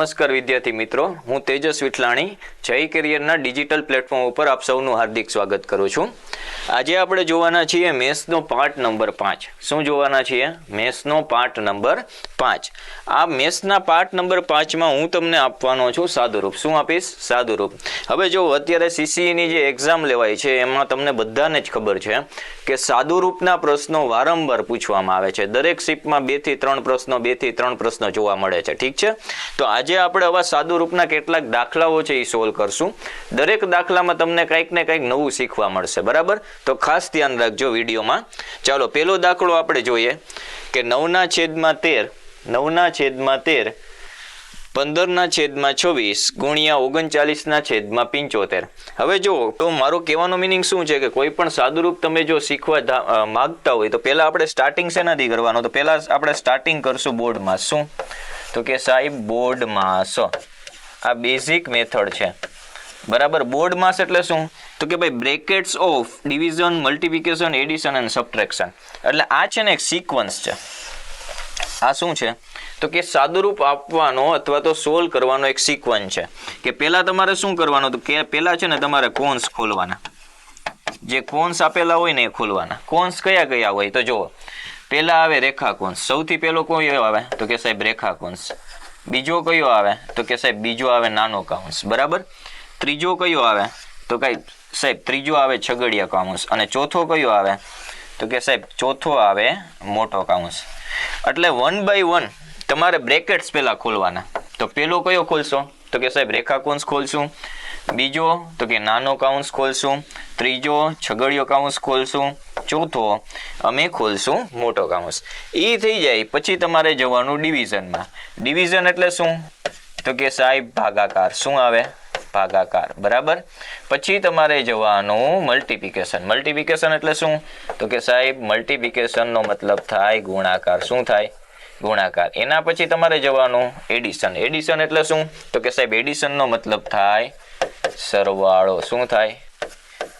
નમસ્કાર વિદ્યાર્થી મિત્રો, હું તેજસ વિઠલાણી, જય કેરિયરના ડિજિટલ પ્લેટફોર્મ ઉપર આપ સૌનું હાર્દિક સ્વાગત કરું છું. આજે આપણે જોવાના છીએ મેથ્સનો પાર્ટ નંબર પાંચ. શું જોવાના છીએ? મેથ્સનો પાર્ટ નંબર પાંચ. આ મેથ્સના પાર્ટ નંબર પાંચમાં હું તમને આપવાનો છું સાદુરૂપ. શું આપીશ? સાદુરૂપ. હવે જો અત્યારે સીસીઈની જે એક્ઝામ લેવાય છે, એમાં તમને બધાને જ ખબર છે કે સાદુરૂપના પ્રશ્નો વારંવાર પૂછવામાં આવે છે. દરેક શિપમાં બેથી ત્રણ પ્રશ્નો બેથી ત્રણ પ્રશ્નો જોવા મળે છે. ઠીક છે? તો આજે આપણે આવા સાદુરૂપના કેટલાક દાખલાઓ છે એ સોલ્વ કરશું. દરેક દાખલામાં તમને કંઈક ને કંઈક નવું શીખવા મળશે. બરાબર? તો ખાસ ધ્યાન રાખજો વિડીયોમાં. ચાલો પહેલો દાખલો આપણે જોઈએ કે નવના છેદમાં તેર, નવના છેદમાં તેર, પંદરના છેદમાં છવ્વીસ, ગુણ્યા ઓગણચાલીસના છેદમાં પિંચોતેર. હવે જો તો મારો કહેવાનો મિનિંગ શું છે કે કોઈ પણ સાદુરૂપ તમે જો શીખવા માગતા હોય તો પહેલાં આપણે સ્ટાર્ટિંગ શેનાથી કરવાનું? તો પહેલાં આપણે સ્ટાર્ટિંગ કરશું બોર્ડમાં. શું? તો કે સાહેબ, બોર્ડમાં સ. આ બેઝિક મેથડ છે. બરાબર? બોર્ડ માસ એટલે શું? તો કે ભાઈ brackets of division multiplication addition and subtraction એટલે આ છે ને એક સિક્વન્સ છે. આ શું છે? તો કે સાદુરૂપ આપવાનો અથવા તો સોલ્વ કરવાનો એક સિક્વન્સ છે. કે પહેલાં તમારે શું કરવાનું? તો કે પહેલાં છે ને તમારે કોન્સ ખોલવાના. જે કોન્સ આપેલા હોય ને એ ખોલવાના. કોન્સ કયા કયા હોય? તો જુઓ. પહેલા આવે રેખા કોન્સ સૌથી પહેલો કયો આવે? તો કે સાહેબ, રેખા કોન્સ બીજો કયો આવે? તો કે સાહેબ, બીજો આવે નાનો કાઉન્સ બરાબર? ત્રીજો કયો આવે? તો કઈ, સાહેબ, ત્રીજો આવે છગડિયા કાઉન્સ અને ચોથો કયો આવે? તો કે, સાહેબ, ચોથો આવે મોટો કાઉન્સ એટલે વન બાય વન તમારે બ્રેકેટ્સ પહેલાં ખોલવાના. તો પેલો કયો ખોલશો? તો કે, સાહેબ રેખા કોન્સ ખોલશું. બીજો, તો કે, નાનો કાઉન્સ ખોલશું. ત્રીજો, છગડીયો કાઉન્સ ખોલશું. ચોથો, અમે ખોલશું મોટો કાઉન્સ એ થઈ જાય. પછી તમારે જવાનું ડિવિઝનમાં. ડિવિઝન એટલે શું? તો કે, સાહેબ, ભાગાકાર. શું આવે? ભાગાકાર. બરાબર? પછી તમારે જવાનું મલ્ટિપ્લિકેશન મલ્ટિપ્લિકેશન એટલે શું? તો કે સાહેબ મલ્ટિપ્લિકેશનનો મતલબ થાય ગુણાકાર. શું થાય? ગુણાકાર. એના પછી તમારે જવાનું એડિશન એડિશન એટલે શું? તો કે સાહેબ એડિશનનો મતલબ થાય સરવાળો. શું થાય?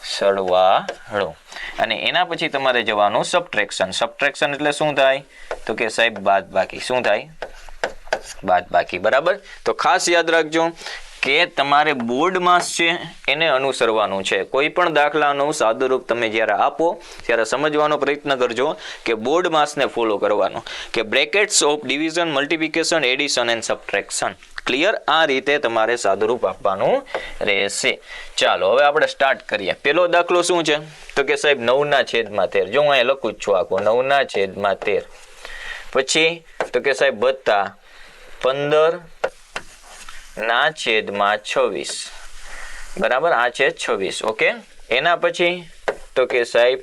સરવાળો. અને એના પછી તમારે જવાનું સબટ્રેક્શન સબટ્રેક્શન એટલે શું થાય? તો કે સાહેબ બાદ બાકી શું થાય? બાદ બાકી બરાબર? તો ખાસ યાદ રાખજો કે તમારે બોર્ડ માસ છે, એને અનુસરવાનું છે. કોઈ પણ દાખલાનું સાદુરૂપ તમે જ્યારે આપો, ત્યારે સમજવાનો પ્રયત્ન કરજો કે બોર્ડ માસને ફોલો કરવાનો. કે brackets of division, multiplication, addition and subtraction. Clear? આ રીતે તમારે સાદુરૂપ આપવાનું રહેશે. ચાલો, હવે આપણે સ્ટાર્ટ કરીએ. પેલો દાખલો શું છે? તો કે સાહેબ, નવના છેદમાં તેર. જો હું અહીંયા લખું જ છું આખું, નવના છેદમાં તેર. પછી, તો કે સાહેબ બત્તા પંદર ના છેદમાં છવ્વીસ. બરાબર? આ છે છવ્વીસ. ઓકે? એના પછી તો કે સાહેબ,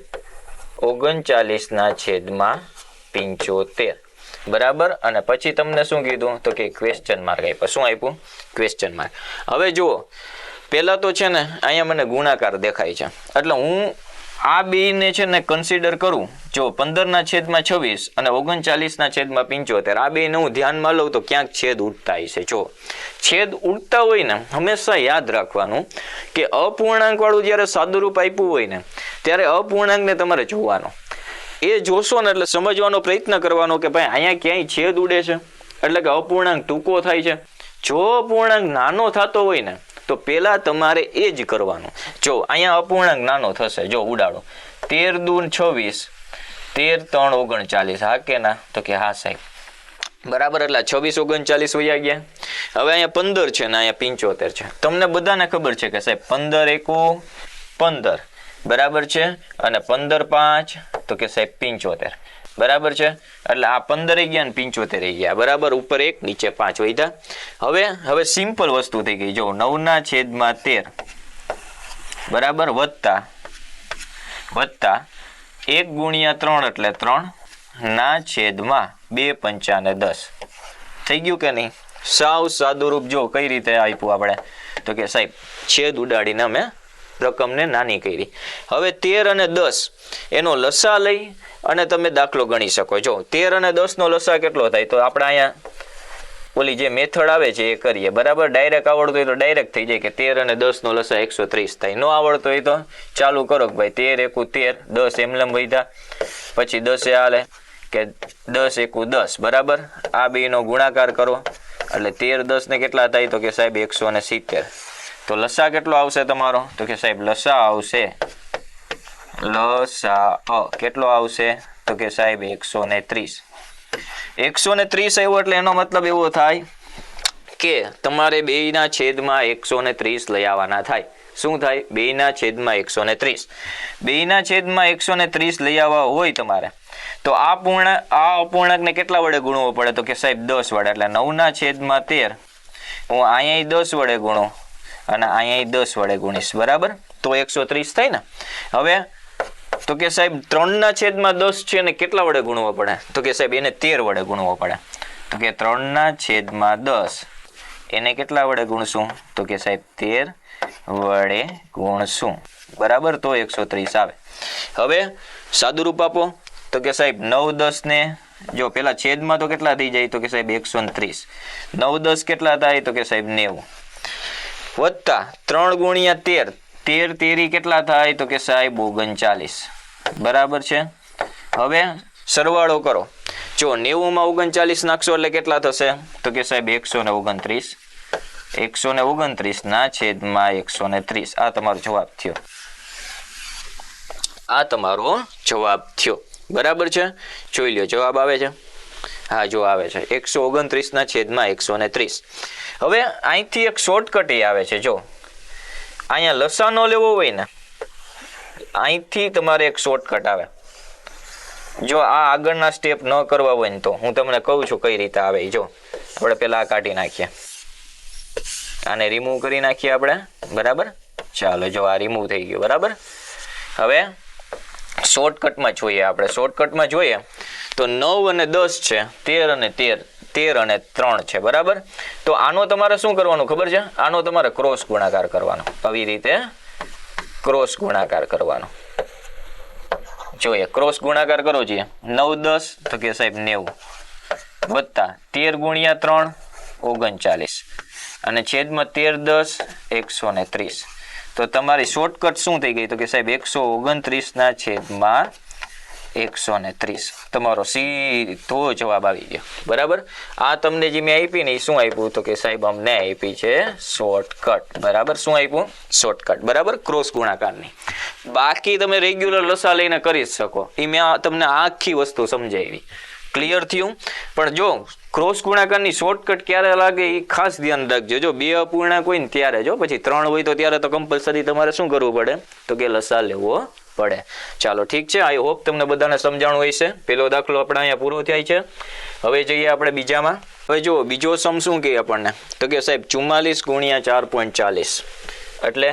ઓગણચાલીસ ના છેદમાં પંચોતેર. બરાબર? અને પછી તમને શું કીધું? તો કે ક્વેશ્ચન માર્ક આપ્યો. શું આપ્યું? ક્વેશ્ચન માર્ક હવે જુઓ, પહેલાં તો છે ને, અહીંયા મને ગુણાકાર દેખાય છે. એટલે હું આ બેને છે ને કન્સિડર કરું. જો પંદરના છેદમાં છવ્વીસ અને ઓગણચાલીસના છેદમાં પંચોતેર, આ બેને હું ધ્યાનમાં લઉં તો ક્યાંક છેદ ઉડતા છે જો છેદ ઉડતા હોય ને, હંમેશા યાદ રાખવાનું કે અપૂર્ણાંક વાળું જ્યારે સાદુરૂપ આપ્યું હોય ને, ત્યારે અપૂર્ણાંકને તમારે જોવાનો. એ જોશો ને એટલે સમજવાનો પ્રયત્ન કરવાનો કે ભાઈ અહીંયા ક્યાંય છેદ ઉડે છે? એટલે કે અપૂર્ણાંક ટૂંકો થાય છે. જો અપૂર્ણાંક નાનો થતો હોય ને તો પહેલાં તમારે એ જ કરવાનું. જો, અહીંયા અપૂર્ણાંક નાનો થશે. જો, ઉડાડો. તેર દૂન છવ્વીસ, તેર ત્રણ ઓગણચાલીસ. હા કે ના? તો કે હા, સાહેબ. બરાબર, એટલે છવ્વીસ ઓગણચાલીસ વયા ગયા. હવે અહીંયા પંદર છે ને અહીંયા પંચોતેર છે. તમને બધાને ખબર છે કે સાહેબ, પંદર એકુ પંદર. બરાબર છે? અને પંદર પાંચ, તો કે સાહેબ, પંચોતેર. બરાબર છે? એટલે આ પંદર ગયા ને પંચોતેર ગયા. બરાબર? ઉપર એક, નીચે પાંચ વધ્યા. હવે હવે સિમ્પલ વસ્તુ થઈ ગઈ. જો, નવના છેદમાં તેર. બરાબર? વત્તા. વત્તા. એક ગુણ્યા ત્રણ એટલે ત્રણ. ના છેદમાં બે પંચાને દસ. થઈ ગયું કે નહીં? સાવ સાદુરૂપ જો, કઈ રીતે આપ્યું આપણે? તો કે સાહેબ, છેદ ઉડાડીને અમે રકમને નાની કરી. હવે તેર અને દસ. એનો લસા લઈ અને તમે દાખલો ગણી શકો. જો, તેર અને દસનો લસા કેટલો થાય? તો આપણે અહીંયા ઓલી જે મેથડ આવે છે એ કરીએ. બરાબર? ડાયરેક્ટ આવડતું હોય તો ડાયરેક્ટ થઈ જાય કે તેર અને દસનો લસા એકસો ત્રીસ થાય. ન આવડતો હોય તો ચાલુ કરો કે ભાઈ તેર એકુ તેર, દસ એમલમ વધ્યા. પછી દસે હાલે કે દસ એકુ દસ. બરાબર? આ બેનો ગુણાકાર કરો. એટલે તેર દસ ને કેટલા થાય? તો કે સાહેબ એકસો ને સિત્તેર. તો લસા કેટલો આવશે તમારો? તો કે સાહેબ લસા આવશે લસા અ. કેટલો આવશે? તો કે સાહેબ, એકસો ને ત્રીસ. એકસો ને ત્રીસ આવ્યો એટલે એનો મતલબ એવો થાય કે તમારે બેયના છેદમાં એકસો ને ત્રીસ લઈ આવવાના થાય. શું થાય? બેયના છેદમાં એકસો ને ત્રીસ. બેયના છેદમાં એકસો ને ત્રીસ લઈ આવવા હોય તમારે, તો આ પૂર્ણ, આ અપૂર્ણાંકને કેટલા વડે ગુણવો પડે? તો કે સાહેબ, દસ વડે. એટલે નવના છેદમાં તેર. હું અહીંયા દસ વડે ગુણું અને અહીંયા દસ વડે ગુણીશ. બરાબર? તો એકસો ત્રીસ થાય ને. હવે તો કે સાહેબ, ત્રણના છેદમાં દસ છે ને કેટલા વડે ગુણવો પડે? તો કે સાહેબ, એને તેર વડે ગુણવો પડે. તો કે ત્રણના છેદમાં દસ, એને કેટલા વડે ગુણશું? તો કે સાહેબ, તેર વડે ગુણશું. બરાબર તો એકસો ત્રીસ આવે. હવે સાદુરૂપ આપો. તો કે સાહેબ, નવ દસ ને જો પેલા છેદમાં તો કેટલા થઈ જાય? તો કે સાહેબ, એકસો ત્રીસ. નવ દસ કેટલા થાય? તો કે સાહેબ, નેવું. વત્તા ત્રણ ગુણ્યા તેર. તેર તેરી કેટલા થાય તો કે સાહેબ ઓગણચાલીસ. બરાબર છે? હવે સરવાળો કરો. જો નેવુંમાં ઓગણચાલીસ નાખશો એટલે કેટલા થશે? તો કે સાહેબ એકસો ને ઓગણત્રીસ. એકસો ને ઓગણત્રીસના છેદમાં એકસો ને ત્રીસ. આ તમારો જવાબ થયો. આ તમારો જવાબ થયો. બરાબર છે? જોઈ લ્યો, જવાબ આવે છે? હા, જો આવે છે. એકસો ઓગણત્રીસના છેદમાં એકસો ને ત્રીસ. હવે અહીંથી એક શોર્ટકટ એ આવે છે. જો અહીંયા લસાનો લેવો હોય ને, અહીંથી તમારે એક શોર્ટકટ આવે. જો આ આગળના સ્ટેપ ન કરવા હોય ને તો હું તમને કહું છું કઈ રીતે આવે જો, આપણે પેલા આ કાઢી નાખીએ. આને રિમૂવ કરી નાખીએ આપણે, બરાબર? ચાલો, જો આ રિમૂવ થઈ ગયું, બરાબર? હવે શોર્ટકટમાં જોઈએ આપણે. શોર્ટકટમાં જોઈએ તો નવ અને દસ છે, તેર અને તેર. તેર અને ત્રણ છે, બરાબર? તો આનો તમારે શું કરવાનું ખબર છે? આનો તમારે ક્રોસ ગુણાકાર કરવાનો. આવી રીતે ક્રોસ ગુણાકાર કરવાનો. જોઈએ, ક્રોસ ગુણાકાર કરો છીએ નવ, દસ, તો કે સાહેબ નેવું. વત્તા તેર ગુણ્યા ત્રણ, ઓગણચાલીસ. અને છેદમાં તેર, દસ, એકસો ને ત્રીસ. તો તમારી શોર્ટકટ શું થઈ ગઈ? તો કે સાહેબ એકસો ઓગણત્રીસના છેદમાં એકસો ને ત્રીસ. તમારો સીધો જવાબ આવી ગયો. બરાબર? આ તમને જે મેં આપી ને એ શું આપ્યું તો કે સાહેબ અમને આપી છે શોર્ટકટ બરાબર? શું આપ્યું? શોર્ટકટ બરાબર? ક્રોસ ગુણાકારની. બાકી તમે રેગ્યુલર લસા લઈને કરી જ શકો. એ મેં તમને આખી વસ્તુ સમજાવી. ક્લિયર થયું? પણ જો ક્રોસ ગુણાકારની શોર્ટકટ ક્યારે લાગે એ ખાસ ધ્યાન રાખજો. જો બે અપૂર્ણાંક હોય ને ત્યારે જો, પછી ત્રણ હોય તો ત્યારે તો કમ્પલસરી તમારે શું કરવું પડે? તો કે લસા લેવો પડે. ચાલો, ઠીક છે? આઈ હોપ તમને બધાને સમજાણું હોય છે પેલો દાખલો આપણે અહીંયા પૂરો થાય છે. હવે જઈએ આપણે બીજામાં. હવે જુઓ, બીજો સમ શું કહે આપણને? તો કે સાહેબ, ચુમ્માલીસ ગુણ્યા ચાર પોઈન્ટ ચાલીસ. એટલે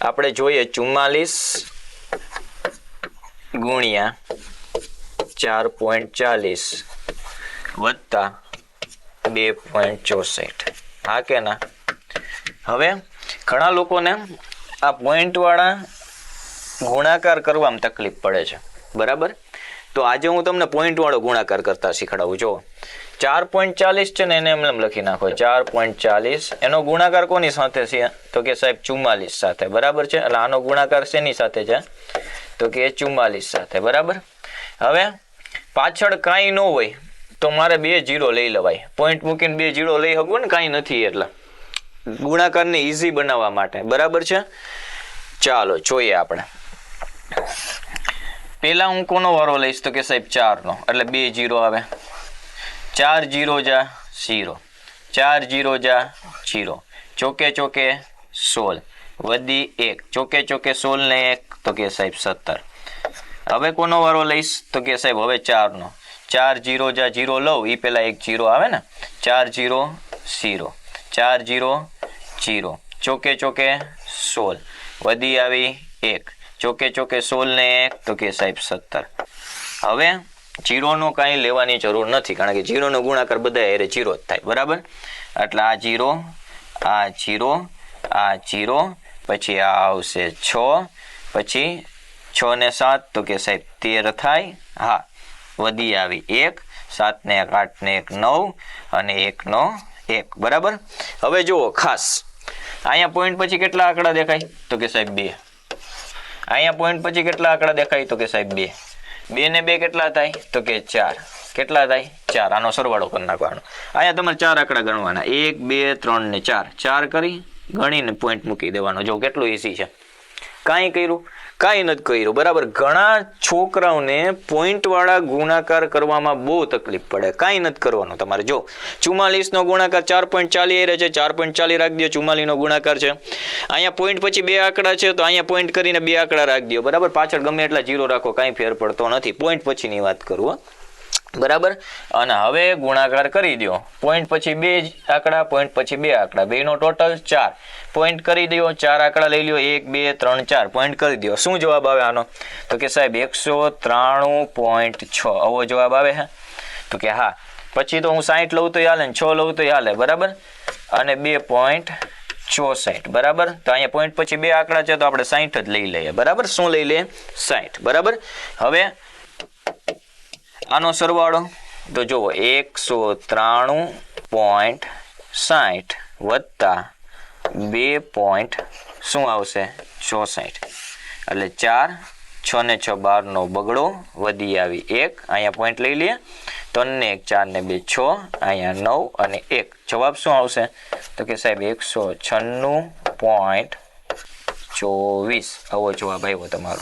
આપણે જોઈએ ચુમ્માલીસ ગુણ્યા ચાર પોઈન્ટ ચાલીસ વત્તા બે પોઈન્ટ ચોસઠ. હા કે ના હવે ઘણા લોકોને આ પોઈન્ટવાળા ગુણાકાર કરવામાં તકલીફ પડે છે. બરાબર? તો આજે હું તમને પોઈન્ટવાળો ગુણાકાર કરતા શીખડાવું. જો ચાર પોઈન્ટ ચાલીસ છે ને એને એમ લખી નાખો. ચાર પોઈન્ટ ચાલીસ. એનો ગુણાકાર કોની સાથે છે? તો કે સાહેબ ચુમ્માલીસ સાથે. બરાબર છે? એટલે આનો ગુણાકાર શેની સાથે છે? તો કે ચુમ્માલીસ સાથે. બરાબર? હવે પાછળ કાંઈ ન હોય તો મારે બે જીરો લઈ લેવાય. પોઈન્ટ મૂકીને બે જીરો લઈ શકું ને કાંઈ નથી એટલે. ગુણાકારને ઇઝી બનાવવા માટે. બરાબર છે? ચાલો, જોઈએ આપણે. પેલા હું કોનો વારો લઈશ તો કે સાહેબ ચારનો? એટલે બે જીરો આવે. ચાર જીરો જા શીરો. ચાર જીરો જા જીરો ચોકે ચોકે સોળ. વધી એક. ચોકે ચોકે સોળ ને એક તો કે સાહેબ સત્તર. હવે કોનો વારો લઈશ તો કે સાહેબ હવે ચારનો. ચાર જીરો જા જીરો લઉં એ પહેલાં એક જીરો આવે ને? ચાર જીરો શીરો. ચાર જીરો જીરો ચોકે ચોકે સોળ. વધી આવી એક. ચોકે ચોકે સોળ ને એક, તો કે સાહેબ સત્તર. હવે જીરોનો કાંઈ લેવાની જરૂર નથી, કારણ કે જીરોનો ગુણાકાર બધા એરે જીરો જ થાય, બરાબર? એટલે આ જીરો આ જીરો આ જીરો, પછી આ આવશે છ, પછી છ ને સાત, તો કે સાહેબ તેર થાય, હા, વધી આવી એક, સાત ને એક, આઠ ને એક, નવ, અને એકનો એક, બરાબર? હવે જુઓ, ખાસ. અહીંયા પોઈન્ટ પછી કેટલા આંકડા દેખાય? તો કે સાહેબ બે. અહીંયા પોઈન્ટ પછી કેટલા આંકડા દેખાય તો કે સાહેબ બે? બે ને બે કેટલા થાય? તો કે ચાર. કેટલા થાય? ચાર. આનો સરવાળો કરી નાખવાનો. અહીંયા તમારે ચાર આંકડા ગણવાના. એક, બે, ત્રણ ને ચાર. ચાર કરી ગણીને પોઈન્ટ મૂકી દેવાનો. જો કેટલું એસી છે. કાંઈ કર્યું? કાંઈ નથી કર્યું. બરાબર? ઘણા છોકરાઓને પોઈન્ટવાળા ગુણાકાર કરવામાં બહુ તકલીફ પડે. કાંઈ નથી કરવાનું તમારે. જો, ચુમ્માલીસનો ગુણાકાર ચાર પોઈન્ટ ચાલી રહે છે, ચાર પોઈન્ટ ચાલી રાખી દો ચુમ્માલીનો ગુણાકાર છે. અહીંયા પોઈન્ટ પછી બે આંકડા છે, તો અહીંયા પોઈન્ટ કરીને બે આંકડા રાખી દો બરાબર? પાછળ ગમે એટલા જીરો રાખો, કાંઈ ફેર પડતો નથી. પોઈન્ટ પછીની વાત કરું. બરાબર? અને હવે ગુણાકાર કરી દો. પોઈન્ટ પછી બે આંકડા પોઈન્ટ પછી બે આંકડા. બેનો ટોટલ ચાર. પોઈન્ટ કરી દો, ચાર આંકડા લઈ લ્યો એક, બે, ત્રણ, ચાર. પોઈન્ટ કરી દો. શું જવાબ આવે આનો? તો કે સાહેબ, એકસો ત્રાણું પોઈન્ટ છ. આવો જવાબ આવે હે? તો કે હા. પછી તો હું સાહીઠ લઉં તો હાલે ને છ લઉં તો હાલે. બરાબર? અને બે પોઈન્ટ ચોસઠ. બરાબર? તો અહીંયા પોઈન્ટ પછી બે આંકડા છે તો આપણે સાહીઠ જ લઈ લઈએ. બરાબર? શું લઈ લઈએ? સાહીઠ બરાબર? હવે આનો સરવાળો? તો જુઓ, એકસો ત્રાણું પોઈન્ટ સાઠ વત્તા બે પોઈન્ટ શું આવશે? ચોસઠ. એટલે ચાર, છ ને છ બારનો બગડો વધી આવી એક. અહીંયા પોઈન્ટ લઈ લઈએ. ત્રણ એક, ચાર ને બે, છ, અહીંયા નવ અને એક. જવાબ શું આવશે? તો કે સાહેબ, એકસો છન્નું પોઈન્ટ ચોવીસ. આવો જવાબ આવ્યો તમારો.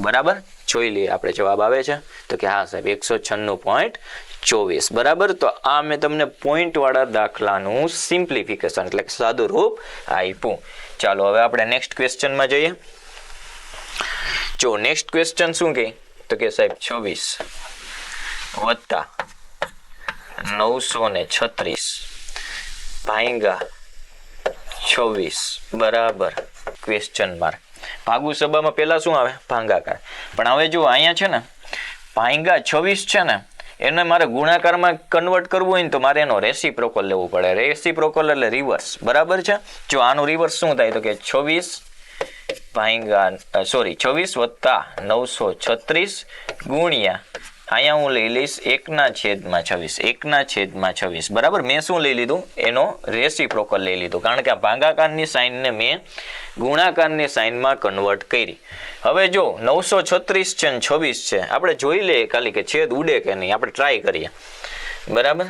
બરાબર? જોઈ લઈએ, આપણે જવાબ આવે છે. તો કે હા સાહેબ, એકસો છન્નું પોઈન્ટ ચોવીસ. બરાબર? તો આ મેં તમને point વાળા દાખલાનું સિમ્પ્લિફિકેશન એટલે કે સાદું રૂપ આપ્યું. ચાલો, હવે આપણે નેક્સ્ટ ક્વેશ્ચનમાં જઈએ. જો નેક્સ્ટ ક્વેશ્ચન શું કહે તો કે સાહેબ છવ્વીસ વત્તા નવસો ને છત્રીસ ભાઈંગા છવ્વીસ બરાબર? ક્વેશ્ચન માર્ક ભાગુ સભામાં પહેલાં શું આવે? ભાંગાકાર. પણ હવે જો અહીંયા છે ને, ભાંગા છવ્વીસ છે ને, એને મારે ગુણાકારમાં કન્વર્ટ કરવું હોય ને તો મારે એનો રેસીપ્રોકલ લેવું પડે. રેસીપ્રોકલ એટલે રિવર્સ બરાબર છે? જો આનું રિવર્સ શું થાય તો કે છવ્વીસ ભાંગા સોરી છવ્વીસ વત્તા નવસો છત્રીસ ગુણ્યા અહીંયા હું લઈ લઈશ એકના છેદમાં છવ્વીસ, એકના છેદમાં છવ્વીસ. બરાબર? મેં શું લઈ લીધું? એનો રેસીપ્રોકલ લઈ લીધું. કારણ કે આ ભાગાકારની સાઇનને મેં ગુણાકારની સાઇનમાં કન્વર્ટ કરી. હવે જો નવસો છત્રીસ છે ને છવ્વીસ છે, આપણે જોઈ લઈએ ખાલી કે છેદ ઉડે કે નહીં. આપણે ટ્રાય કરીએ. બરાબર?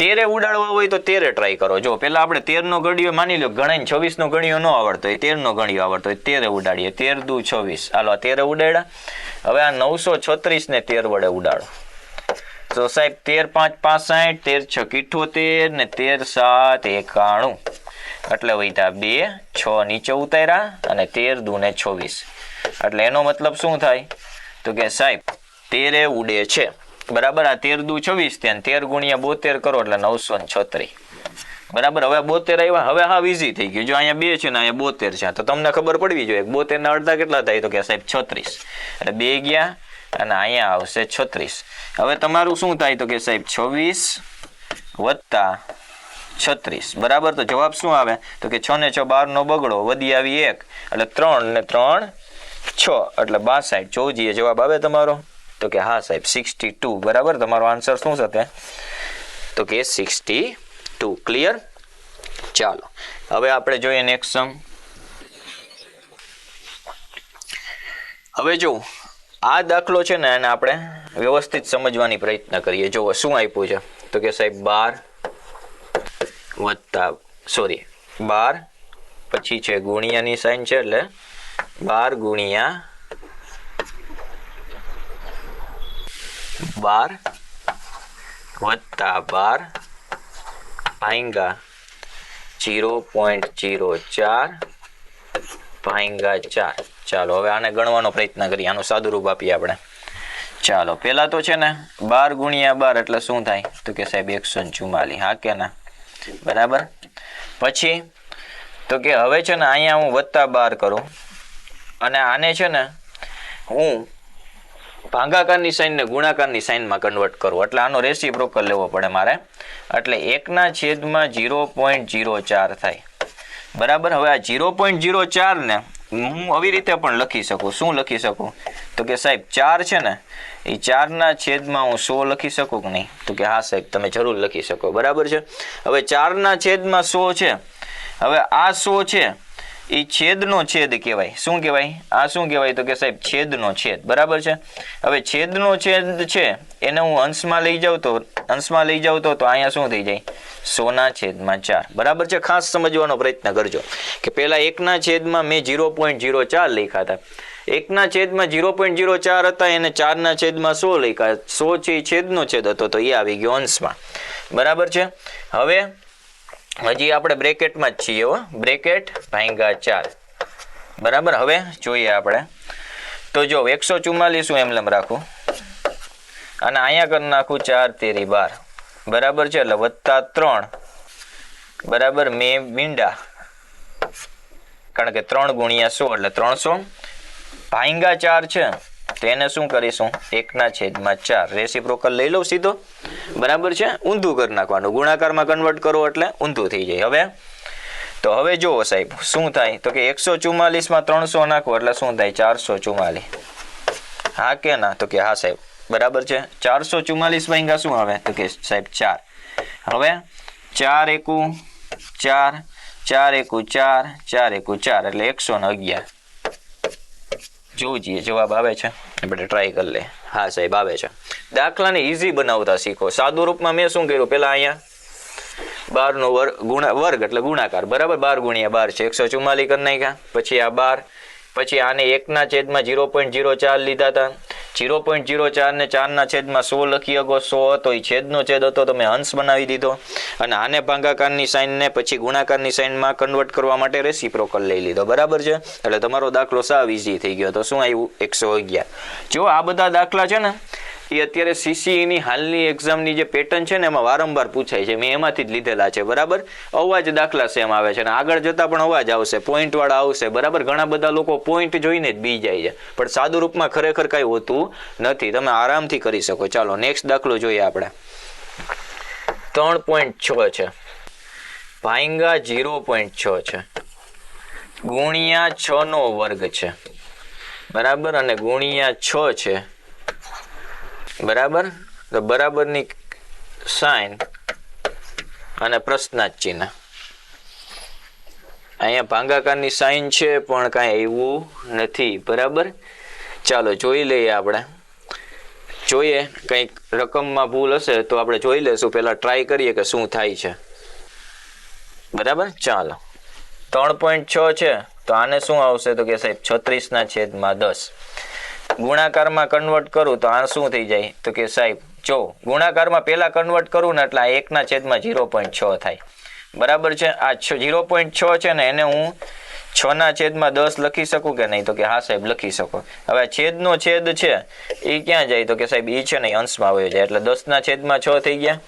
તેરે ઉડાડવા હોય તો તેરે ટ્રાય કરો. જો પેલા આપણે તેરનો ઘડિયો માની લો ગણાય છવ્વીસનો ગણ્યો ન આવડતો હોય, તેરનો ઘડિયો આવડતો હોય, તેરે ઉડાડીએ. તેર દુ છવ્વીસ. હાલો તેરે ઉડાડ્યા. હવે આ નવસો છત્રીસ ને તેર વડે ઉડાડો. તો સાહેબ, તેર પાંચ પાસઠ, તેર છ ઇઠોતેર ને તેર સાત એકાણું. એટલે વૈધા બે, છ નીચે ઉતાર્યા અને તેર દુ ને છવ્વીસ. એટલે એનો મતલબ શું થાય? તો કે સાહેબ, તેરે ઉડે છે. બરાબર? આ તેર દુ છવ્વીસ ત્યાં તેર ગુણ્યા બોતેર કરો એટલે નવસો ને છત્રીસ. બરાબર? હવે બોતેર આવ્યા, હવે હા વીઝી થઈ ગયું. જો અહીંયા બે છે ને અહીંયા બોતેર છે. તો તમને ખબર પડવી જોઈએ બોતેર ના અડધા કેટલા થાય? તો કે સાહેબ છત્રીસ. એટલે બે ગયા અને અહીંયા આવશે છત્રીસ. હવે તમારું શું થાય? તો કે સાહેબ છવ્વીસ વત્તા છત્રીસ. બરાબર? તો જવાબ શું આવે? તો કે છ ને છ બાર નો બગડો, વધી આવી એક. એટલે ત્રણ ને ત્રણ છ. એટલે બાસઠ. જોજીએ જવાબ આવે તમારો? તો કે, હા, સાહેબ સિક્સટી ટુ બરાબર? તમારો આન્સર શું થશે તો કે સિક્સટી ટુ ક્લિયર ચાલો. હવે આપણે જોઈએ નેક્સ્ટ સમ હવે જો, આ દાખલો છે ને એને આપણે વ્યવસ્થિત સમજવાની પ્રયત્ન કરીએ. જો, શું આપ્યું છે? તો કે, સાહેબ, બાર વત્તા સોરી બાર, પછી છે ગુણિયાની સાઇન છે, એટલે બાર ગુણિયા બાર વત્તા બાર ભાંગા જીરો પોઈન્ટ જીરો ચાર, ભાંગા ચાર. ચાલો, હવે આને ગણવાનો પ્રયત્ન કરીએ. આનું સાદું રૂપ આપીએ આપણે. ચાલો, પહેલા તો છે ને, બાર ગુણ્યા બાર એટલે શું થાય? તો કે સાહેબ, એકસો ચુમ્માલીસ હા કે ના? બરાબર? પછી, તો કે હવે છે ને, અહીંયા હું વત્તા બાર કરું. અને આને છે ને, હું ભાગાકારની સાઈનને ગુણાકારની સાઈનમાં કન્વર્ટ કરું એટલે આનો રેસીપ્રોકલ લેવો પડે મારે. એટલે એકના છેદમાં જીરો પોઈન્ટ ઝીરો ચાર થાય. બરાબર? હવે આ ઝીરો પોઈન્ટ ઝીરો ચારને હું આવી રીતે પણ લખી શકું. શું લખી શકું? તો કે સાહેબ, ચાર છે ને, એ ચારના છેદમાં હું સો લખી શકું કે નહીં? તો કે હા સાહેબ, તમે જરૂર લખી શકો. બરાબર છે? હવે ચારના છેદમાં સો છે. હવે આ સો છે એ છેદનો છેદ કહેવાય. શું કહેવાય? આ શું કહેવાય તો કે સાહેબ, છેદનો છેદ. બરાબર છે? હવે છેદનો છેદ છે, એને હું અંશમાં લઈ જાઉં તો, અંશમાં લઈ જાઉં તો અહીંયા શું થઈ જાય? સોના છેદમાં ચાર. બરાબર છે? ખાસ સમજવાનો પ્રયત્ન કરજો કે પહેલાં એકના છેદમાં મેં ઝીરો પોઈન્ટ ઝીરો ચાર લખ્યા હતા. એકના છેદમાં ઝીરો પોઈન્ટ ઝીરો ચાર હતા, એને ચારના છેદમાં સો લખ્યા. સો છે છેદનો છેદ હતો, તો એ આવી ગયો અંશમાં. બરાબર છે? હવે હજી આપણે બ્રેકેટમાં જ છીએ હો. બ્રેકેટ ભાંગા ચાર. બરાબર? હવે જોઈએ આપણે. તો જો, એકસો ચુમ્માલીસ હું એમલેમ રાખું. અને અહીંયા કરી નાખું ચાર, તેરી, બાર. બરાબર છે? એટલે વત્તા ત્રણ. બરાબર? મેં મીંડા. કારણ કે ત્રણ ગુણ્યા સો, એટલે ત્રણસો. ભાંગા ચાર છે. તો એને શું કરીશું? એકના છેદમાં ચાર. રેસીપ્રોકલ લઈ લઉં સીધો. બરાબર છે? ઊંધું કરી નાખવાનું. ગુણાકારમાં કન્વર્ટ કરો એટલે ઊંધું થઈ જાય. હવે? તો હવે જુઓ સાહેબ, શું થાય? તો કે એકસો ચુમ્માલીસમાં ત્રણસો નાખો એટલે શું થાય? ચારસો ચુમ્માલીસ. હા કે ના? તો કે હા સાહેબ. બરાબર છે? ચારસો ચુમ્માલીસ ભાંગા શું આવે? તો કે સાહેબ ચાર. હવે? ચાર એકુ ચાર ચાર એકુ ચાર ચાર એકુ ચાર એટલે એકસો ને અગિયાર. જોવું જોઈએ જવાબ આવે છે. આપણે ટ્રાય કરી લે. હા સાહેબ, આવે છે. દાખલાને ઇઝી બનાવતા શીખો. સાદુ રૂપમાં મેં શું કર્યું? પેલા અહીંયા બારનો વર્ગ ગુણા, વર્ગ એટલે ગુણાકાર. બરાબર? બાર ગુણ્યા બાર છે. એકસો ચુમ્માલી કરી નાખ્યા. પછી આ બાર, પછી આને એકના છેદમાં ઝીરો પોઈન્ટ ઝીરો ચાર લીધા હતા. ઝીરો પોઈન્ટ ઝીરો ચાર ને ચારના છેદમાં સો લખી શકો સો હતો એ છેદનો છેદ હતો તમે હંસ બનાવી દીધો. અને આને ભાંગાકારની સાઇનને પછી ગુણાકારની સાઇનમાં કન્વર્ટ કરવા માટે રેસીપ્રોકલ લઈ લીધો. બરાબર છે? એટલે તમારો દાખલો સાવ ઇઝી થઈ ગયો. તો શું આવ્યું? એકસો અગિયાર. જો આ બધા દાખલા છે ને એ અત્યારે સીસીઈની હાલની એક્ઝામની જે પેટર્ન છે ને એમાં વારંવાર પૂછાય છે. મેં એમાંથી જ લીધેલા છે, બરાબર? અવાજ દાખલા સેમ આવે છે અને આગળ જતાં પણ અવાજ આવશે પોઈન્ટવાળા આવશે, બરાબર? ઘણા બધા લોકો પોઈન્ટ જોઈને જ બી જાય છે. પણ સાદુ રૂપમાં ખરેખર કાંઈ હોતું નથી. તમે આરામથી કરી શકો. ચાલો નેક્સ્ટ દાખલો જોઈએ આપણે. ત્રણ પોઈન્ટ છ છે. ભાઈંગા ઝીરો પોઈન્ટ છ છે. ગુણ્યા છ નો વર્ગ છે. બરાબર? અને ગુણ્યા છ છે બરાબર? તો બરાબરની સાઇન અને પ્રશ્નાર્થ ચિહ્ન. અહીંયા ભાંગાકારની સાઈન છે, પણ કાંઈ એવું નથી, બરાબર? ચાલો, જોઈ લઈએ આપણે. જોઈએ, કંઈક રકમમાં ભૂલ હશે તો આપણે જોઈ લેશું પહેલાં ટ્રાય કરીએ કે શું થાય છે. બરાબર? ચાલો. ત્રણ પોઈન્ટ છ છે. તો આને શું આવશે? તો કે સાહેબ, છત્રીસના છેદમાં દસ. ગુણાકારમાં કન્વર્ટ કરું તો આ શું થઈ જાય? તો કે સાહેબ, જો ગુણાકારમાં પહેલા કન્વર્ટ કરું ને એટલે આ એકના છેદમાં ઝીરો પોઈન્ટ છ થાય. બરાબર છે? આ ઝીરો પોઈન્ટ છ છે ને એને હું છ ના છેદમાં દસ લખી શકું કે નહીં? તો કે હા સાહેબ, લખી શકો. હવે છેદનો છેદ છે એ ક્યાં જાય? તો કે સાહેબ એ છે ને અંશમાં આવ્યો જાય. એટલે દસના છેદમાં છ થઈ ગયા.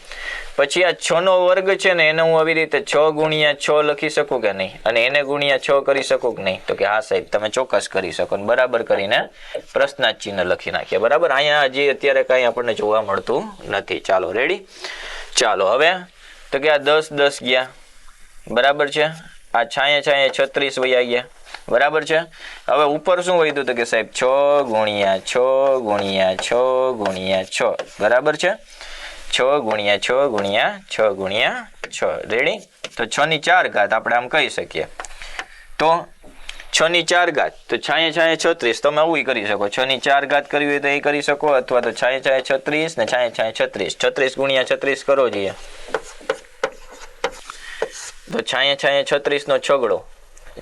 પછી આ છ નો વર્ગ છે ને એને હું આવી રીતે છ ગુણ્યા છ લખી શકું કે નહીં? અને એને ગુણ્યા છ કરી શકું કે નહીં? તો કે હા સાહેબ, તમે ચોક્કસ કરી શકો ને બરાબર કરીને પ્રશ્નાર્થ ચિહ્ન લખી નાખીએ. બરાબર? અહીંયા હજી અત્યારે કાંઈ આપણને જોવા મળતું નથી. ચાલો રેડી ચાલો, હવે તો કે આ દસ દસ ગયા. બરાબર છે? આ છાયા છાયા છત્રીસ વયા ગયા. બરાબર છે? હવે ઉપર શું વધ્યું તો કે સાહેબ, છ ગુણ્યા છ ગુણ્યા છ ગુણ્યા છ. બરાબર છે? છ ગુણ્યા છ ગુણ્યા છ ગુણ્યા છ. રેડી તો છ ની ચાર ઘાત આપણે આમ કહી શકીએ. તો છ ની ચાર ઘાત, તો છાયા છાયા છત્રીસ. તમે આવું કરી શકો. છ ની ચાર ઘાત કરવી હોય તો એ કરી શકો, અથવા તો છાયા છાયા છત્રીસ ને છાંયે, છાયા છત્રીસ. છત્રીસ ગુણ્યા છત્રીસ કરો જોઈએ. તો છાંયે છાંયે છત્રીસનો છગડો.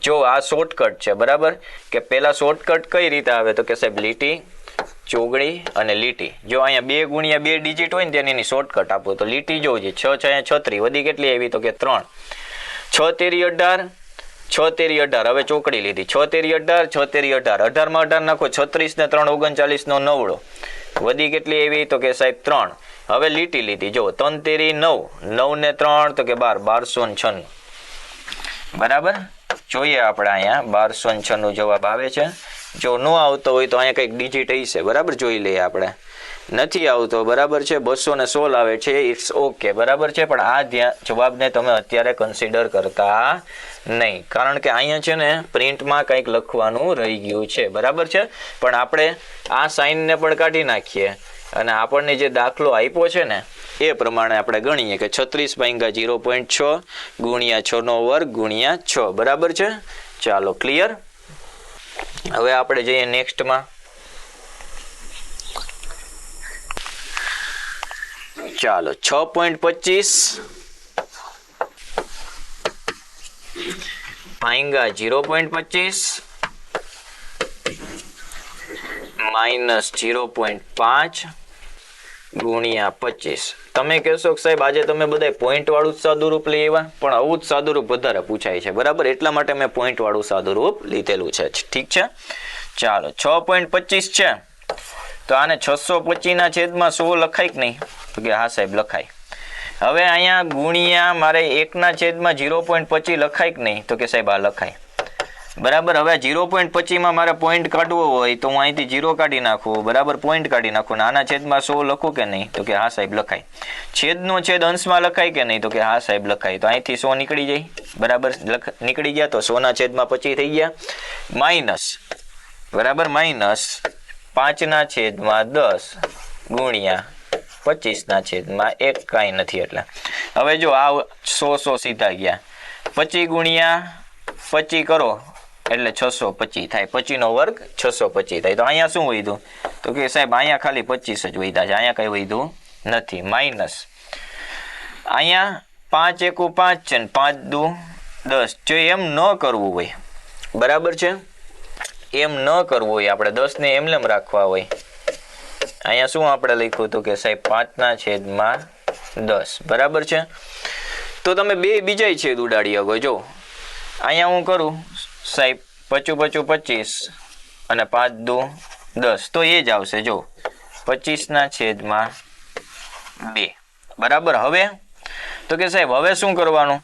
જો આ શોર્ટકટ છે, બરાબર? કે પહેલાં શોર્ટકટ કઈ રીતે આવે તો કે સાહેબ, લીટી, ચોગડી અને લીટી. જો અહીંયા બે ગુણ્યા બે ડિજિટ હોય ને તેની એની શોર્ટકટ આપો તો લીટી જોવું છે, છ છ છત્રી. વધી કેટલી આવી તો કે ત્રણ. છ તેરી અઢાર, છ તેરી અઢાર. હવે ચોકડી લીધી. છ તેરી અઢાર, છ તેરી અઢાર. અઢારમાં અઢાર નાખો, છત્રીસ ને ત્રણ ઓગણચાલીસનો નવડો. વધી કેટલી એવી તો કે સાહેબ, ત્રણ. હવે લીટી લીધી. જો, ત્રણ તેરી નવ. નવ ને ત્રણ તો કે બાર, બારસો ને છન્નું. બરાબર? જોઈએ આપણે અહીંયા. બારસો છનું જવાબ આવે છે. જો ન આવતો હોય તો અહીંયા કંઈક ડિજિટ હશે. બરાબર? જોઈ લઈએ આપણે. નથી આવતો. બરાબર છે? બસો ને સોળ આવે છે. ઇટ્સ ઓકે બરાબર છે? પણ આ ધ્યાન જવાબને તમે અત્યારે કન્સિડર કરતા નહીં. કારણ કે અહીંયા છે ને પ્રિન્ટમાં કંઈક લખવાનું રહી ગયું છે. બરાબર છે? પણ આપણે આ સાઇનને પણ કાઢી નાખીએ. અને આપણને જે દાખલો આપ્યો છે ને, એ પ્રમાણે આપણે ગણીએ કે છત્રીસ ભાંગા જીરો પોઈન્ટ છ ગુણ્યા છ નો વર્ગ ગુણ્યા છ. બરાબર છે? ચાલો ક્લિયર હવે આપણે જઈએ નેક્સ્ટમાં. ચાલો, છ પોઈન્ટ પચીસ ભાંગા જીરો પોઈન્ટ પચીસ માઇનસ જીરો પોઈન્ટ પાંચ ગુણ્યા પચીસ. તમે કહેશો કે સાહેબ, આજે તમે બધા પોઈન્ટ વાળું જ સાદુરૂપ લઈ આવ્યા. પણ આવું જ સાદુરૂપ વધારે પૂછાય છે. બરાબર? એટલા માટે મેં પોઈન્ટ વાળું સાદુરૂપ લીધેલું છે ઠીક છે? ચાલો, છ પોઈન્ટ પચીસ છે. તો આને છસો પચીસના છેદમાં સો લખાય કે નહીં? તો કે હા સાહેબ, લખાય. હવે અહીંયા ગુણ્યા મારે એકના છેદમાં જીરો પોઈન્ટ પચીસ લખાય કે નહીં? તો કે સાહેબ, આ લખાય. બરાબર, હવે જીરો પોઈન્ટ પચીમાં મારે પોઈન્ટ કાઢવો હોય તો હું અહીંથી જીરો કાઢી નાખું. બરાબર પોઈન્ટ કાઢી નાખું. આના છેદમાં સો લખું કે નહીં? તો કે હા સાહેબ, લખાય. છેદનો છેદ અંશમાં લખાય કે નહીં? તો કે હા સાહેબ, લખાય. તો અહીંથી સો નીકળી જાય. બરાબર નીકળી ગયા તો સોના છેદમાં પચી થઈ ગયા. માઇનસ, બરાબર, માઇનસ પાંચના છેદમાં દસ ગુણ્યા પચીસના છેદમાં એક. કાંઈ નથી એટલે. હવે જો આ સો સો સીધા ગયા. પચી ગુણ્યા પચી કરો. એટલે છસો પચીસ થાય. પચીનો વર્ગ છસો પચીસ થાય. તો અહીંયા શું વધ્યું? તો કે સાહેબ, અહીંયા ખાલી પચીસ જ વધ્યા છે. અહીંયા કંઈ વધ્યું નથી. માઇનસ. અહીંયા પાંચ એકુ પાંચ છે ને પાંચ દુ દસ. જો એમ ન કરવું હોય, બરાબર છે? એમ ન કરવું હોય, આપણે દસને એમનેમ રાખવા હોય. અહીંયા શું આપણે લખ્યું હતું કે સાહેબ, પાંચના છેદમાં દસ. બરાબર છે? તો તમે બે બીજા છેદ ઉડાડી શકો. જો, અહીંયા હું કરું. સાહેબ, પચું પચું પચીસ અને પાંચ દુ દસ. તો એ જ આવશે, જો. પચીસના છેદમાં બે. બરાબર? હવે? તો કે સાહેબ, હવે શું કરવાનું?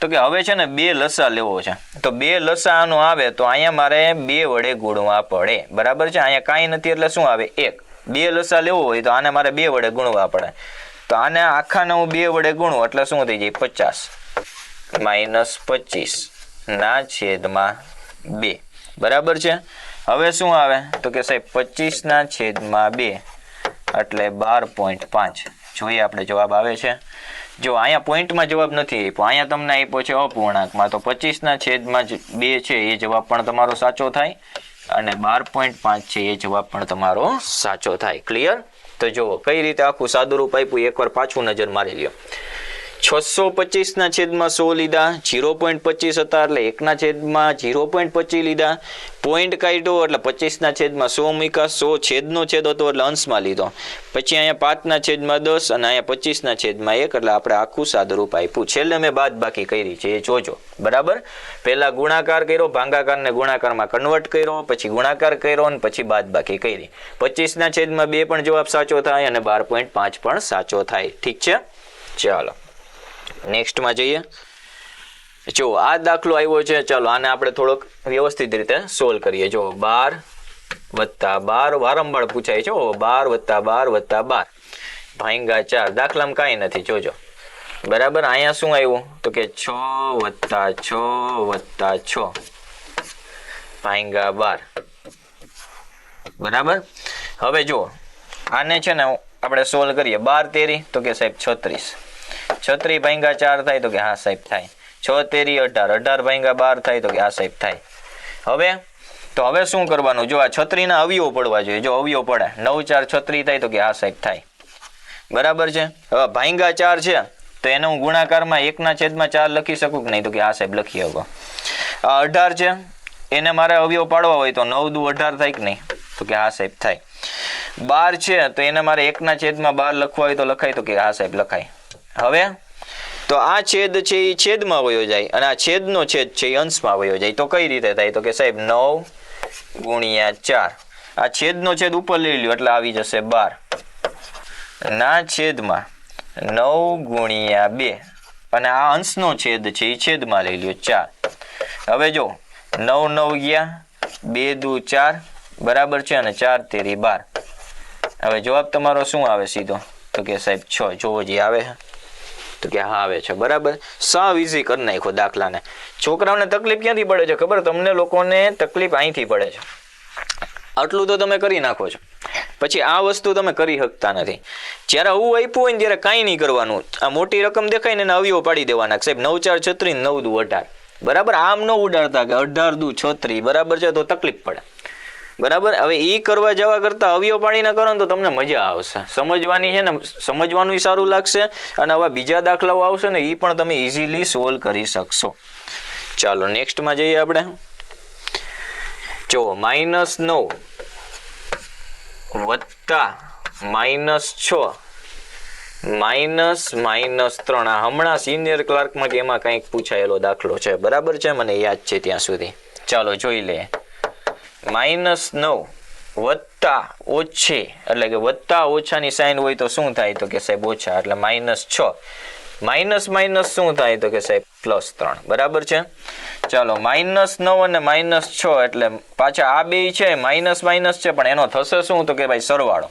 તો કે હવે છે ને બે લસા લેવો છે. તો બે લસા આનો આવે તો અહીંયા મારે બે વડે ગુણવા પડે. બરાબર છે? અહીંયા કાંઈ નથી એટલે શું આવે? એક. બે લસા લેવો હોય તો આને મારે બે વડે ગુણવા પડે. તો આને આખાને હું બે વડે ગુણું એટલે શું થઈ જાય? પચાસ. માઇનસ પચીસ. ના છેદમાં બે. બરાબર છે? હવે શું આવે? તો કે સાહેબ પચીસના છેદમાં બે એટલે બાર પોઈન્ટ પાંચ. જોઈએ આપણે જવાબ આવે છે. જો અહીંયા પોઈન્ટમાં જવાબ નથી આપ્યો, અહીંયા તમને આપ્યો છે અપૂર્ણાંકમાં, તો પચીસના છેદમાં જ બે છે, એ જવાબ પણ તમારો સાચો થાય અને બાર પોઈન્ટ પાંચ છે, એ જવાબ પણ તમારો સાચો થાય. ક્લિયર તો જુઓ, કઈ રીતે આખું સાદુરૂપ આપ્યું? એકવાર પાછું નજર મારી લ્યો. છસો પચીસના છેદમાં સો લીધા જીરો પોઈન્ટ પચીસ હતા એટલે એકના છેદમાં જીરો પોઈન્ટ પચીસ લીધા. પોઈન્ટ કાઢ્યો એટલે પચીસના છેદમાં સો મૂક્યા, સો છેદનો છેદ હતો એટલે અંશમાં લીધો. પછી અહીંયા પાંચના છેદમાં દસ અને અહીંયા પચીસના છેદમાં એક એટલે આપણે આખું સાદુરૂપ આપ્યું. છેલ્લે મેં બાદ બાકી કરી છે, એ જોજો. બરાબર? પહેલા ગુણાકાર કર્યો, ભાંગાકારને ગુણાકારમાં કન્વર્ટ કર્યો, પછી ગુણાકાર કર્યો અને પછી બાદ બાકી કરી. પચીસના છેદમાં બે પણ જવાબ સાચો થાય અને બાર પોઈન્ટ પાંચ પણ સાચો થાય. ઠીક છે? ચાલો. નેક્સ્ટમાં જઈએ. જો, આ દાખલો આવ્યો છે, ચાલો, આને આપણે થોડોક વ્યવસ્થિત રીતે સોલ્વ કરીએ. જો, બાર વત્તા બાર, વારંવાર પૂછાય છે બાર વત્તા બાર વત્તા બાર. ભાંગા ચાર. દાખલામાં કાંઈ નથી, જોજો. બરાબર? અહીંયા શું આવ્યું? તો કે છ વત્તા છ વત્તા છ. ભાઈંગા બાર. બરાબર? હવે જો, આને છે ને, આપણે સોલ્વ કરીએ. બાર તેરી, તો કે સાહેબ છત્રીસ. છત્રી ભાંગા ચાર થાય તો કે હા, સાહેબ, થાય. છ તેરી અઢાર અઢાર ભાંગા બાર થાય તો કે હા, સાહેબ, થાય. હવે? તો હવે શું કરવાનું? જો આ છત્રીના અવયવો પડવા જોઈએ. જો અવયવ પડે. નવ, ચાર છત્રી થાય તો કે હા, સાહેબ, થાય. બરાબર છે? હવે ભાંગા ચાર છે, તો એને હું ગુણાકારમાં એકના છેદમાં ચાર લખી શકું કે નહીં? તો કે હા, સાહેબ, લખી શકો. આ અઢાર છે, એને મારે અવયવ પાડવા હોય તો નવ દુ અઢાર થાય કે નહીં? તો કે હા, સાહેબ, થાય. બાર છે, તો એને મારે એકના છેદમાં બાર લખવા હોય તો લખાય તો કે હા, સાહેબ, લખાય. હવે? તો આ છેદ છે એ છેદમાં વયો જાય અને આ છેદનો છેદ છે એ અંશમાં વયો જાય. તો કઈ રીતે થાય? તો કે સાહેબ, નવ ગુણ્યા ચાર. આ છેદનો છેદ ઉપર લઈ લ્યો એટલે આવી જશે બાર. ના છેદમાં નવ ગુણ્યા બે. અને આ અંશનો છેદ છે એ છેદમાં લઈ લ્યો ચાર. હવે જો, નવ નવ ગયા, બે દુ ચાર. બરાબર છે? અને ચાર તેરી બાર. હવે જવાબ તમારો શું આવે સીધો? તો કે સાહેબ, છ. જોવો જે આવે. તો કે હા, આવે છે. બરાબર? સાવ ઇઝી કરી નાખો દાખલાને. છોકરાઓને તકલીફ ક્યાંથી પડે છે ખબર? તમને લોકોને તકલીફ અહીંથી પડે છે. આટલું તો તમે કરી નાખો છો. પછી આ વસ્તુ તમે કરી શકતા નથી. જ્યારે આવું આપ્યું હોય ને ત્યારે કાંઈ નહીં કરવાનું. આ મોટી રકમ દેખાય ને એના અવયવ પાડી દેવાના. સાહેબ, નવ ચાર છત્રીસ નવ દુ અઢાર. બરાબર? આમ ન ઉડાડતા કે અઢાર દુ છત્રી. બરાબર છે? તો તકલીફ પડે. બરાબર? હવે એ કરવા જવા કરતાં અવયવ પાડીને કરો ને તો તમને મજા આવશે. સમજવાની છે ને, સમજવાનું સારું લાગશે અને આવા બીજા દાખલાઓ આવશે ને એ પણ તમે ઇઝીલી સોલ્વ કરી શકશો. ચાલો નેક્સ્ટમાં જઈએ આપણે. જો માઇનસ નવ વત્તા માઇનસ છ માઇનસ માઇનસ ત્રણ. આ હમણાં સિનિયર ક્લાર્કમાં કે એમાં કંઈક પૂછાયેલો દાખલો છે. બરાબર છે? મને યાદ છે ત્યાં સુધી. ચાલો, જોઈ લે માઇનસ નવ વત્તા ઓછી, એટલે કે વત્તા ઓછાની સાઈન હોય તો શું થાય તો કે સાહેબ ઓછા, એટલે માઇનસ છ. માઇનસ માઇનસ શું થાય તો કે સાહેબ પ્લસ ત્રણ. બરાબર છે? ચાલો, માઇનસ નવ અને માઇનસ છ એટલે પાછા આ બે છે, માઇનસ માઇનસ છે, પણ એનો થશે શું? તો કે ભાઈ સરવાળો.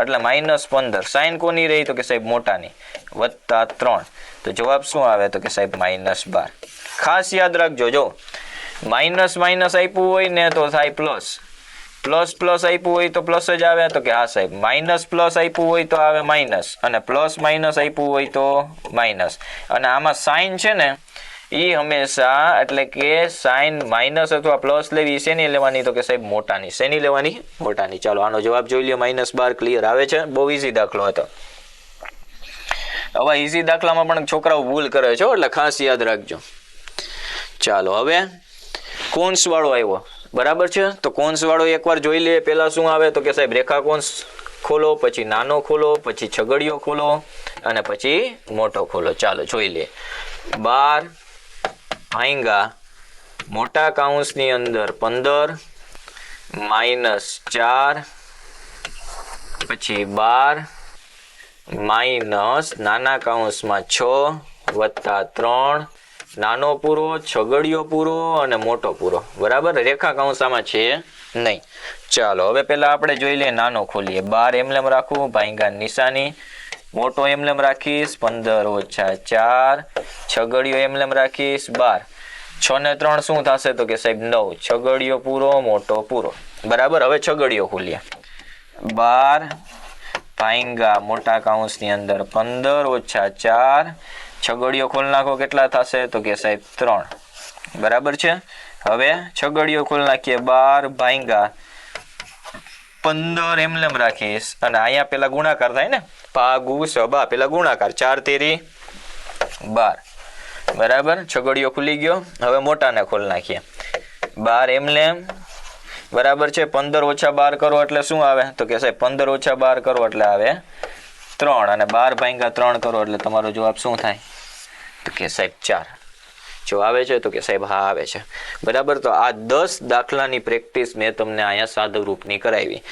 એટલે માઇનસ પંદર. સાઈન કોની રહી? તો કે સાહેબ મોટાની. વત્તા ત્રણ. તો જવાબ શું આવે? તો કે સાહેબ માઇનસ બાર. ખાસ યાદ રાખજો, જો માઇનસ માઇનસ આપ્યું હોય ને તો થાય પ્લસ. પ્લસ પ્લસ આપ્યું હોય તો પ્લસ જ આવે તો કે હા સાહેબ. માઇનસ પ્લસ આપ્યું હોય તો આવે માઇનસ. અને પ્લસ માઇનસ આપ્યું હોય તો માઇનસ. અને આમાં સાઇન છે ને એ હંમેશા એટલે કે સાઇન માઇનસ અથવા પ્લસ લેવી શેની લેવાની? તો કે સાહેબ મોટાની. શેની લેવાની? મોટાની. ચાલો, આનો જવાબ જોઈ લ્યો. માઇનસ બાર ક્લિયર આવે છે. બહુ ઇઝી દાખલો હતો. હવે ઇઝી દાખલામાં પણ છોકરાઓ ભૂલ કરે છે એટલે ખાસ યાદ રાખજો. ચાલો, હવે કોન્સ વાળો આવ્યો. બરાબર છે? તો કોન્સ વાળો એકવાર જોઈ લઈએ પહેલા શું આવે તો કે સાહેબ, રેખા કોન્સ ખોલો, પછી નાનો ખોલો, પછી છગડીયો ખોલો અને પછી મોટો ખોલો. ચાલો, જોઈ લઈએ બાર ભાંગા મોટા કાઉન્સની અંદર પંદર, માઇનસ ચાર, પછી બાર, માઇનસ નાના કાઉન્સમાં છ વત્તા ત્રણ નાનો પૂરો, છગડીયો પૂરો અને મોટો પૂરો. બરાબર? રેખા કૌંસ છે નહીં. ચાલો, હવે પહેલા આપણે જોઈ લઈએ નાનો ખોલીએ. બાર એમલેમ રાખવું ભાઈંગા નિશાની. મોટો એમલેમ રાખીશ, પંદર ઓછા ચાર. છગડીયો એમલેમ રાખીશ, બાર. છ ને ત્રણ શું થશે તો કે સાહેબ નવ. છગડીયો પૂરો, મોટો પૂરો. બરાબર? હવે છગડીયો ખોલીએ. બાર. ભાઈંગા મોટા કાઉન્સની અંદર પંદર ઓછા ચાર. છગડીયો ખોલ નાખો કેટલા થશે? તો કે સાહેબ ત્રણ. બરાબર છે? હવે છગડીઓ ખોલ નાખીએ. બાર ભાઈંગા પંદર એમલેમ રાખીશ. અને અહીંયા પેલા ગુણાકાર થાય ને? પાગુ સબા, પેલા ગુણાકાર. ચાર તેરી બાર. બરાબર? છગડીઓ ખુલી ગયો. હવે મોટાને ખોલ નાખીએ. બાર એમલેમ બરાબર છે? પંદર ઓછા બાર કરો એટલે શું આવે? તો કે સાહેબ, પંદર ઓછા બાર કરો એટલે આવે ત્રણ અને બાર ભાંગા ત્રણ કરો એટલે તમારો જવાબ શું થાય? તો કે સાહેબ ચાર. જો આવે છે તો કે સાહેબ હા આવે છે. બરાબર? તો આ દસ દાખલાની પ્રેક્ટિસ મેં તમને અહીંયા સાદુ રૂપની કરાવી.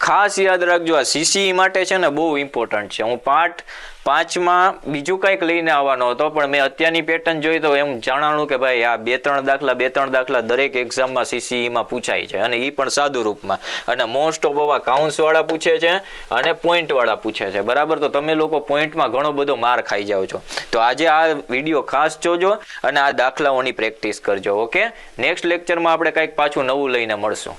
ખાસ યાદ રાખજો, આ સીસી માટે છે ને બહુ ઇમ્પોર્ટન્ટ છે. હું પાઠ પાંચમાં બીજું કંઈક લઈને આવવાનો હતો, પણ મેં અત્યારની પેટર્ન જોઈ તો એમ જાણાણું કે ભાઈ આ બે ત્રણ દાખલા, બે ત્રણ દાખલા દરેક એક્ઝામમાં સીસીઈમાં પૂછાય છે અને એ પણ સાદુ રૂપમાં. અને મોસ્ટ ઓફ આવા કાઉન્સવાળા પૂછે છે અને પોઈન્ટવાળા પૂછે છે. બરાબર? તો તમે લોકો પોઈન્ટમાં ઘણો બધો માર ખાઈ જાઓ છો. તો આજે આ વીડિયો ખાસ જોજો અને આ દાખલાઓની પ્રેક્ટિસ કરજો ઓકે નેક્સ્ટ લેક્ચરમાં આપણે કંઈક પાછું નવું લઈને મળશું.